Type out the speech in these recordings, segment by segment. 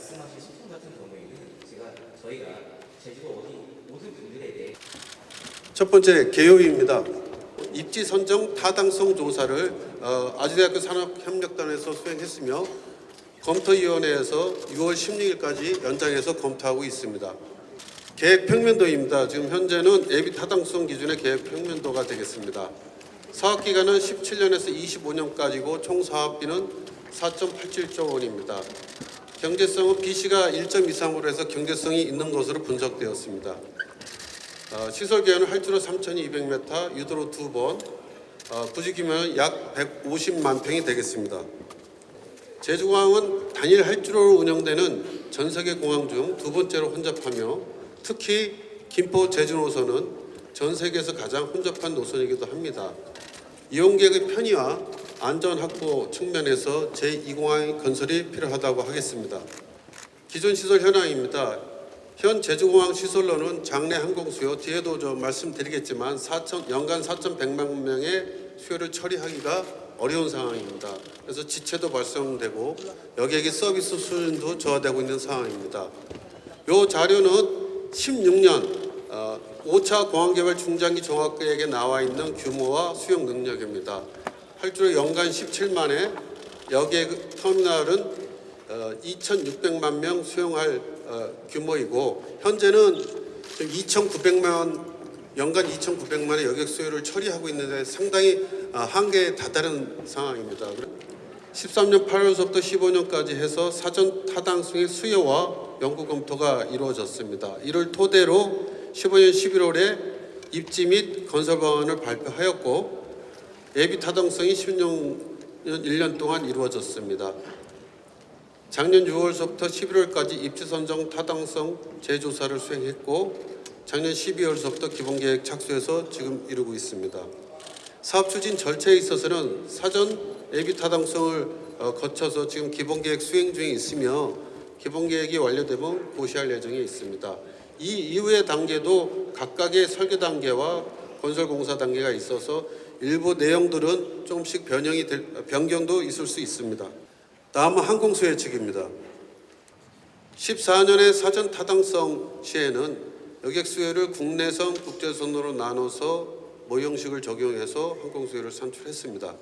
말씀하신 소송 같은 경우에는 제가 저희가 제주도 어디 모든 분들에게 첫 번째 개요입니다. 입지 선정 타당성 조사를 어, 아주대학교 산업협력단에서 수행했으며 검토위원회에서 6월 16일까지 연장해서 검토하고 있습니다. 계획 평면도입니다. 지금 현재는 예비 타당성 기준의 계획 평면도가 되겠습니다. 사업 기간은 17년에서 25년까지고 총 사업비는 4.87조 원입니다. 경제성은 BC가 1.23으로 해서 경제성이 있는 것으로 분석되었습니다. 어, 시설 개요는 할주로 3,200m, 유도로 두 번, 어, 부지 규모는 약 150만 평이 되겠습니다. 제주공항은 단일 할주로로 운영되는 전 세계 공항 중 두 번째로 혼잡하며 특히 김포 제주 노선은 전 세계에서 가장 혼잡한 노선이기도 합니다. 이용객의 편의와 안전 확보 측면에서 제2공항 건설이 필요하다고 하겠습니다. 기존 시설 현황입니다. 현 제주공항 시설로는 장내 항공 수요 뒤에도 좀 말씀드리겠지만 4천 연간 4,100만 명의 수요를 처리하기가 어려운 상황입니다. 그래서 지체도 발생되고 여객의 서비스 수준도 저하되고 있는 상황입니다. 요 자료는 16년 어, 5차 공항개발 중장기 종합계획에 나와 있는 규모와 수용 능력입니다. 활주로 연간 17만회 여객 터미널은 어, 2,600만 명 수용할 어, 규모이고 현재는 2,900만 연간 2,900만의 여객 수요를 처리하고 있는데 상당히 어, 한계에 다다른 상황입니다. 13년 8월서부터 15년까지 해서 사전 타당성의 수요와 연구 검토가 이루어졌습니다. 이를 토대로 15년 11월에 입지 및 건설 방안을 발표하였고 예비 타당성이 10년 1년 동안 이루어졌습니다. 작년 6월서부터 11월까지 입지 선정 타당성 재조사를 수행했고 작년 12월서부터 기본계획 착수해서 지금 이루고 있습니다. 사업 추진 절차에 있어서는 사전 예비 타당성을 어, 거쳐서 지금 기본계획 수행 중에 있으며 기본계획이 완료되면 고시할 예정에 있습니다. 이 이후의 단계도 각각의 설계 단계와 건설 공사 단계가 있어서 일부 내용들은 조금씩 변형이 될, 변경도 있을 수 있습니다. 다음은 항공수요 측입니다. 14년의 사전 타당성 시에는 여객 수요를 국내선, 국제선으로 나눠서 모형식을 적용해서 항공수요를 산출했습니다.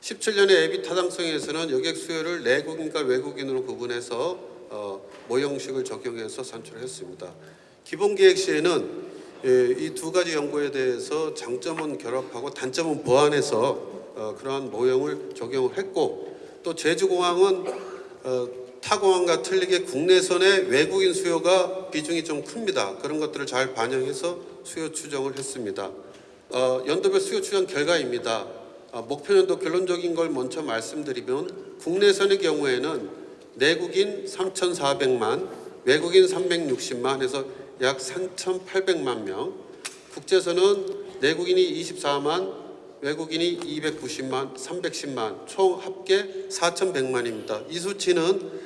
17년의 예비 타당성에서는 여객 수요를 내국인과 외국인으로 구분해서 어, 모형식을 적용해서 산출했습니다. 기본 계획 시에는 예, 이두 가지 연구에 대해서 장점은 결합하고 단점은 보완해서 어, 그러한 모형을 적용을 했고 또 제주공항은 어, 타공항과 틀리게 국내선의 외국인 수요가 비중이 좀 큽니다. 그런 것들을 잘 반영해서 수요 추정을 했습니다. 어, 연도별 수요 추정 결과입니다. 어, 목표 연도 결론적인 걸 먼저 말씀드리면 국내선의 경우에는 내국인 3,400만, 외국인 360만 해서 약 3,800만 명, 국제선은 내국인이 24만, 외국인이 290만, 310만, 총 합계 4,100만입니다. 이 수치는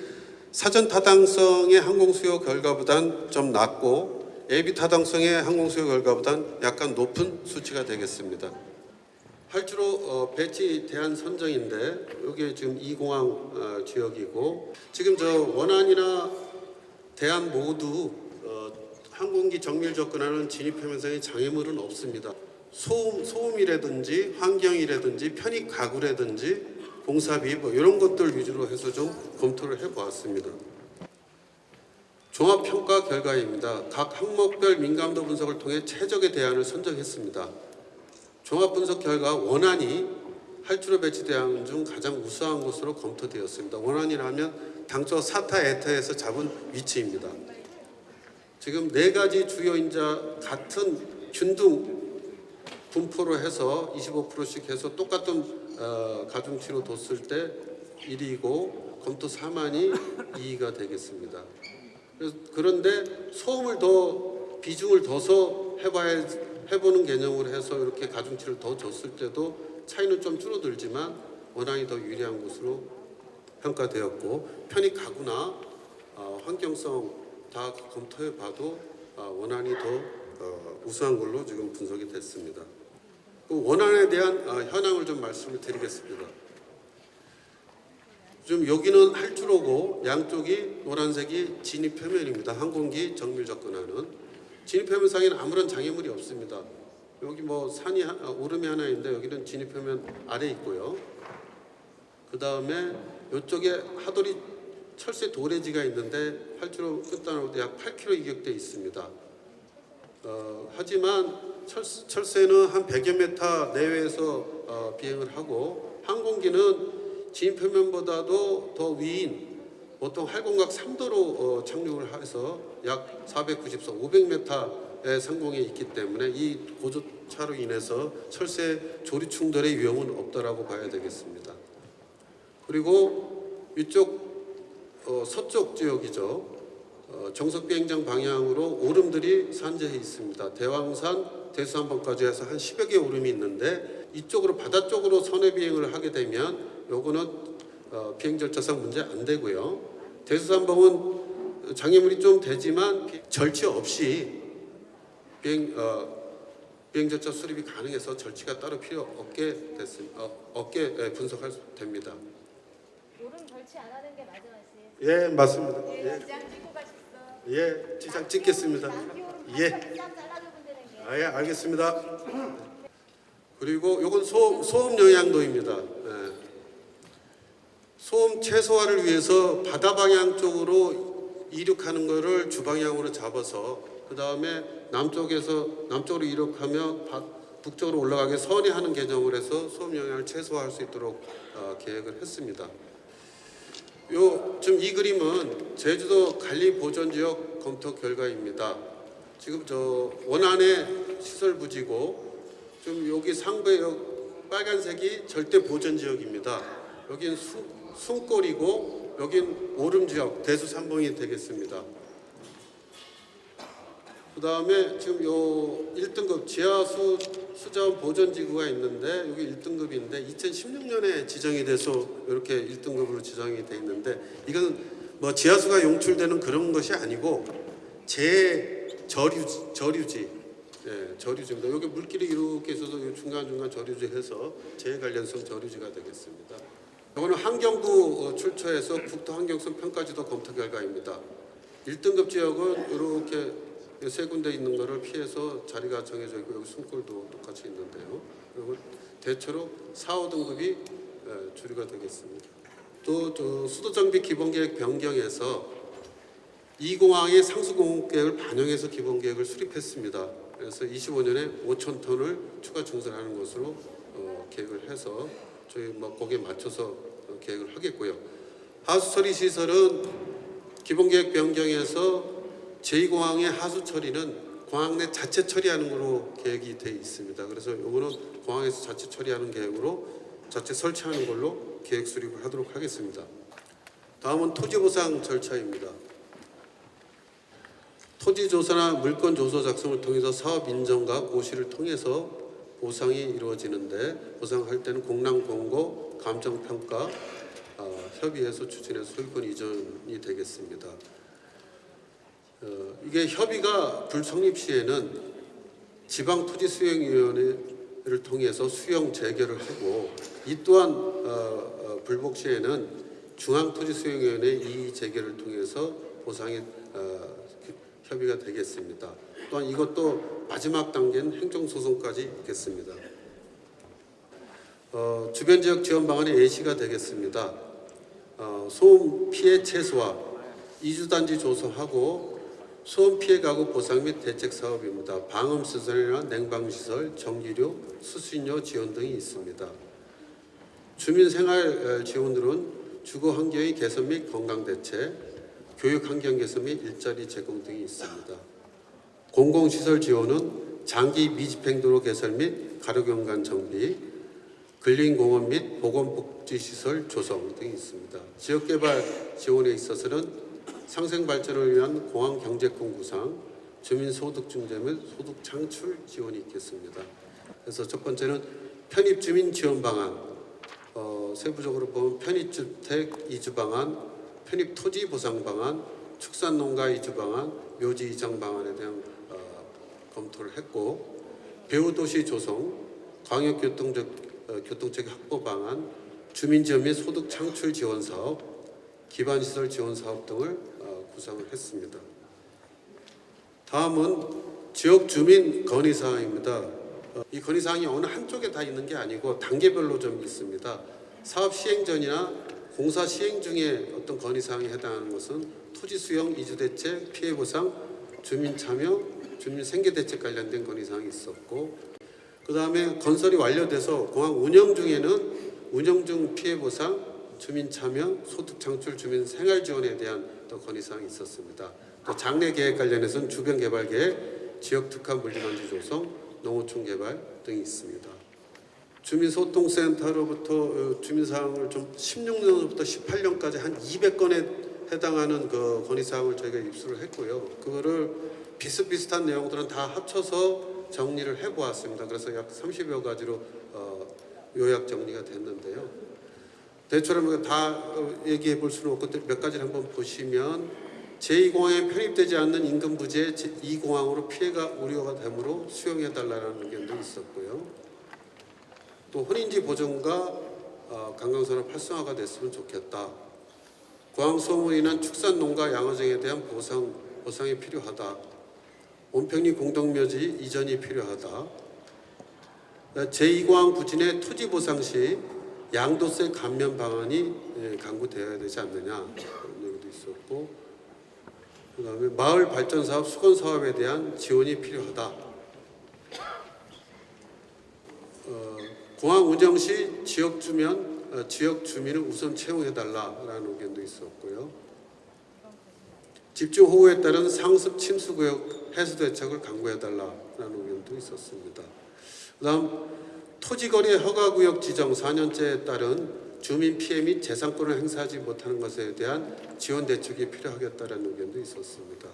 사전 타당성의 항공 수요 결과보단 좀 낮고 예비 타당성의 항공 수요 결과보단 약간 높은 수치가 되겠습니다. 활주로 어, 배치 대안 선정인데 여기 지금 이공항 어, 지역이고 지금 저 원안이나 대안 모두 어, 항공기 정밀 접근하는 진입 표면상의 장애물은 없습니다. 소음 소음이라든지 환경이라든지 편익 가구라든지 공사비 뭐 이런 것들 위주로 해서 좀 검토를 해보았습니다. 종합 평가 결과입니다. 각 항목별 민감도 분석을 통해 최적의 대안을 선정했습니다. 종합 분석 결과 원안이 할주로 배치 대안 중 가장 우수한 것으로 검토되었습니다. 원안이라면 당초 사타 에터에서 잡은 위치입니다. 지금 네 가지 주요 인자 같은 균등 분포로 해서 25%씩 해서 똑같은 어, 가중치로 뒀을 때 1위고 검토 4만이 2위가 되겠습니다. 그런데 소음을 더 비중을 더서 해봐야 해보는 개념으로 해서 이렇게 가중치를 더 줬을 때도 차이는 좀 줄어들지만 원안이 더 유리한 것으로 평가되었고 편익 가구나 어, 환경성 다 검토해 봐도 어, 원안이 더 어, 우수한 걸로 지금 분석이 됐습니다. 그 원안에 대한 어, 현황을 좀 말씀을 드리겠습니다. 좀 여기는 할주로고 양쪽이 노란색이 진입 표면입니다. 항공기 정밀 접근하는 진입 표면상에는 아무런 장애물이 없습니다. 여기 뭐 산이 하- 아, 오름이 하나 있는데 여기는 진입 표면 아래 있고요. 그 다음에 이쪽에 하도리 철새 도래지가 있는데 활주로 끝단으로도 약 8km 이격돼 있습니다. 어, 하지만 철, 철새는 한 100여 메타 내외에서 어, 비행을 하고 항공기는 진입 표면보다도 더 위인 보통 활공각 3도로 어, 착륙을 해서 약 494, 500m의 상공에 있기 때문에 이 고조차로 인해서 철새 조리 충돌의 위험은 없다라고 봐야 되겠습니다. 그리고 이쪽 어, 서쪽 지역이죠. 어, 정석 비행장 방향으로 오름들이 산재해 있습니다. 대왕산, 대수산봉까지 해서 한 10여 개 오름이 있는데 이쪽으로 바다 쪽으로 선회 비행을 하게 되면 요거는 어, 비행 절차상 문제 안 되고요. 대수산봉은 장애물이 좀 되지만 비- 절취 없이 비행 어, 비행 절차 수립이 가능해서 절취가 따로 필요 없게 됐습니다. 어, 없게 예, 분석할 수 됩니다. 오름 절취 안 하는 게 맞아 맞지? 예, 맞습니다. 예, 지장 찍고 가셨어. 예, 지장 찍겠습니다. 예. 예. 아, 예, 알겠습니다. 그리고 이건 소음, 소음 영향도입니다. 예. 소음 최소화를 위해서 바다 방향 쪽으로 이륙하는 것을 주방향으로 잡아서 그 다음에 남쪽에서 남쪽으로 이륙하며 바- 북쪽으로 올라가게 선회하는 개념을 해서 소음 영향을 최소화할 수 있도록 어, 계획을 했습니다. 요 지금 이 그림은 제주도 관리 보존 지역 검토 결과입니다. 지금 저 원안의 시설 부지고 좀 여기 상부에 여- 빨간색이 절대 보존 지역입니다. 여긴 수, 숨골이고 여긴 오름 지역 대수 삼봉이 되겠습니다. 그 다음에 지금 요 1등급 지하수 수자원 보존지구가 있는데 여기 1등급인데 2016년에 지정이 돼서 이렇게 1등급으로 지정이 돼 있는데 이건 뭐 지하수가 용출되는 그런 것이 아니고 재저류지 저류지 예, 저류지입니다. 여기 물길이 이렇게 있어서 요 중간중간 저류지 해서 재관련성 저류지가 되겠습니다. 이거는 환경부 어, 출처에서 국토 환경성 평가지도 검토 결과입니다. 1등급 지역은 이렇게 세 군데 있는 거를 피해서 자리가 정해져 있고 여기 숨골도 똑같이 있는데요. 그리고 대체로 4, 5등급이 예, 주류가 되겠습니다. 또저 수도 정비 기본 계획 변경에서 이 공항의 상수 공급 계획을 반영해서 기본 계획을 수립했습니다. 그래서 25년에 5천 톤을 추가 증설하는 것으로 어, 계획을 해서 저희 뭐 거기에 맞춰서 어, 계획을 하겠고요. 하수 처리 시설은 기본 계획 변경해서 제2공항의 하수 처리는 공항 내 자체 처리하는 걸로 계획이 돼 있습니다. 그래서 이거는 공항에서 자체 처리하는 계획으로 자체 설치하는 걸로 계획 수립을 하도록 하겠습니다. 다음은 토지 보상 절차입니다. 토지 조사나 물건 조서 작성을 통해서 사업 인정과 고시를 통해서 보상이 이루어지는데 보상할 때는 공랑 공고 감정 평가 어, 협의해서 추진해서 소유권 이전이 되겠습니다. 어, 이게 협의가 불성립 시에는 지방토지수용위원회를 통해서 수용 재결을 하고 이 또한 어, 어, 불복 시에는 중앙토지수용위원회 이의 재결을 통해서 보상이 어, 협의가 되겠습니다. 또한 이것도 마지막 단계는 행정소송까지 있겠습니다. 어, 주변 지역 지원 방안의 예시가 되겠습니다. 어, 소음 피해 최소화, 이주단지 조성하고 소음 피해 가구 보상 및 대책 사업입니다. 방음 시설이나 냉방 시설, 전기료, 수신료 지원 등이 있습니다. 주민 생활 어, 지원들은 주거 환경의 개선 및 건강 대책, 교육 환경 개선 및 일자리 제공 등이 있습니다. 공공시설 지원은 장기 미집행도로 개설 및 가로경관 정비, 근린공원 및 보건복지시설 조성 등이 있습니다. 지역개발 지원에 있어서는 상생 발전을 위한 공항 경제권 구상, 주민 소득 증대 및 소득 창출 지원이 있겠습니다. 그래서 첫 번째는 편입 주민 지원 방안, 어, 세부적으로 보면 편입주택 이주 방안, 편입 토지 보상 방안, 축산농가 이주 방안, 묘지 이장 방안에 대한 어, 검토를 했고 배후도시 조성, 광역교통적 어, 교통체계 확보 방안, 주민지원 및 소득 창출 지원 사업, 기반 시설 지원 사업 등을 어, 구성을 했습니다. 다음은 지역 주민 건의 사항입니다. 어, 이 건의 사항이 어느 한쪽에 다 있는 게 아니고 단계별로 좀 있습니다. 사업 시행 전이나 공사 시행 중에 어떤 건의 사항에 해당하는 것은 토지 수용 이주 대책, 피해 보상, 주민 참여, 주민 생계 대책 관련된 건의 사항이 있었고 그 다음에 건설이 완료돼서 공항 운영 중에는 운영 중 피해 보상, 주민 참여, 소득 창출, 주민 생활 지원에 대한 또 건의 사항이 있었습니다. 또 장래 계획 관련해서는 주변 개발 계획, 지역 특화 물리단지 조성, 농어촌 개발 등이 있습니다. 주민소통센터로부터 어, 주민사항을 좀 16년부터 18년까지 한 200건에 해당하는 그 건의사항을 저희가 입수를 했고요. 그거를 비슷비슷한 내용들은 다 합쳐서 정리를 해보았습니다. 그래서 약 30여 가지로 어, 요약 정리가 됐는데요. 대처럼 다 어, 얘기해 볼 수는 없고 몇 가지를 한번 보시면 제2공항에 편입되지 않는 임금 부재 2공항으로 피해가 우려가 되므로 수용해 달라는 의견도 있었고요. 또 혼인지 보존과 어, 관광산업 활성화가 됐으면 좋겠다. 공항 소음으로 인한 축산 농가 양어쟁에 대한 보상 보상이 필요하다. 온평리 공동묘지 이전이 필요하다. 제2공항 부진의 토지 보상 시 양도세 감면 방안이 예, 강구되어야 되지 않느냐 그런 얘기도 있었고 그 다음에 마을 발전 사업 수건 사업에 대한 지원이 필요하다. 어, 공항 운영 시 지역 주면 어, 지역 주민을 우선 채용해 달라라는 의견도 있었고요. 집중 호우에 따른 상습 침수 구역 해소 대책을 강구해 달라라는 의견도 있었습니다. 그다음 토지거래 허가구역 지정 4년째에 따른 주민 피해 및 재산권을 행사하지 못하는 것에 대한 지원 대책이 필요하겠다는 의견도 있었습니다.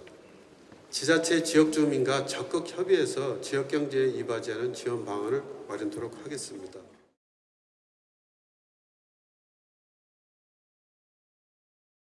지자체 지역 주민과 적극 협의해서 지역 경제에 이바지하는 지원 방안을 마련토록 하겠습니다.